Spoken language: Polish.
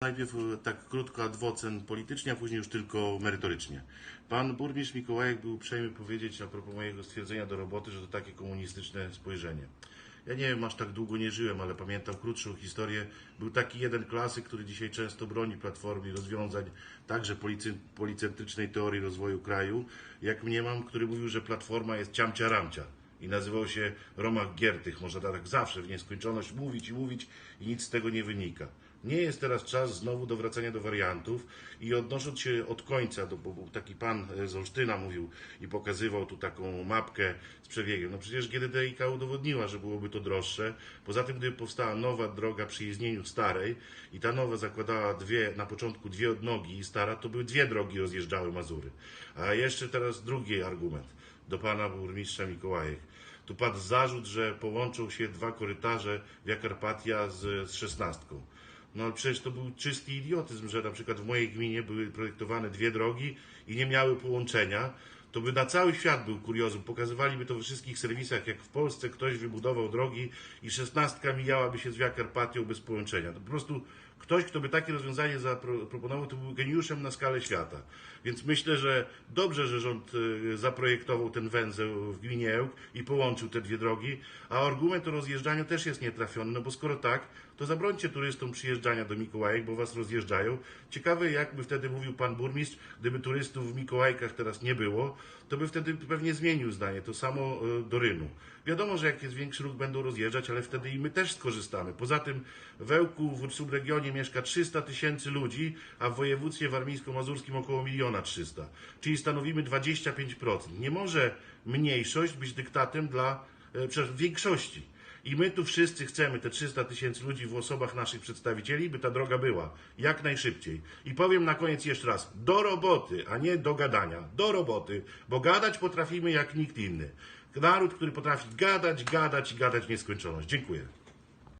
Najpierw e, tak krótko ad vocem politycznie, a później już tylko merytorycznie. Pan burmistrz Mikołajek był uprzejmy powiedzieć a propos mojego stwierdzenia do roboty, że to takie komunistyczne spojrzenie. Ja nie wiem, aż tak długo nie żyłem, ale pamiętam krótszą historię. Był taki jeden klasyk, który dzisiaj często broni Platformy rozwiązań, także policentrycznej teorii rozwoju kraju, jak mniemam, który mówił, że Platforma jest ciamcia ramcia i nazywał się Romach Giertych. Można tak zawsze w nieskończoność mówić i mówić i nic z tego nie wynika. Nie jest teraz czas znowu do wracania do wariantów i odnosząc się od końca, do, bo taki pan z Olsztyna mówił i pokazywał tu taką mapkę z przebiegiem. No przecież GDDiK udowodniła, że byłoby to droższe. Poza tym, gdyby powstała nowa droga przy jezdnieniu starej i ta nowa zakładała dwie, na początku dwie odnogi i stara, to były dwie drogi rozjeżdżały Mazury. A jeszcze teraz drugi argument do pana burmistrza Mikołajek. Tu padł zarzut, że połączą się dwa korytarze Via z, z szesnastką. No ale przecież to był czysty idiotyzm, że na przykład w mojej gminie były projektowane dwie drogi i nie miały połączenia. To by na cały świat był kuriozum. Pokazywaliby to we wszystkich serwisach, jak w Polsce ktoś wybudował drogi i szesnastka mijałaby się z Via Carpatią bez połączenia. To po prostu ktoś, kto by takie rozwiązanie zaproponował, to był geniuszem na skalę świata. Więc myślę, że dobrze, że rząd y, zaprojektował ten węzeł w gminie Ełk i połączył te dwie drogi, a argument o rozjeżdżaniu też jest nietrafiony, no bo skoro tak, to zabrońcie turystom przyjeżdżania do Mikołajek, bo was rozjeżdżają. Ciekawe, jakby wtedy mówił pan burmistrz, gdyby turystów w Mikołajkach teraz nie było, to by wtedy pewnie zmienił zdanie. To samo y, do Rynu. Wiadomo, że jak jest większy ruch, będą rozjeżdżać, ale wtedy i my też skorzystamy. Poza tym w Ełku, w subregionie mieszka 300 tysięcy ludzi, a w województwie warmińsko-mazurskim około miliona 300. Czyli stanowimy 25%. Nie może mniejszość być dyktatem dla e, większości. I my tu wszyscy chcemy, te 300 tysięcy ludzi w osobach naszych przedstawicieli, by ta droga była jak najszybciej. I powiem na koniec jeszcze raz, do roboty, a nie do gadania. Do roboty, bo gadać potrafimy jak nikt inny. Naród, który potrafi gadać, gadać i gadać w nieskończoność. Dziękuję.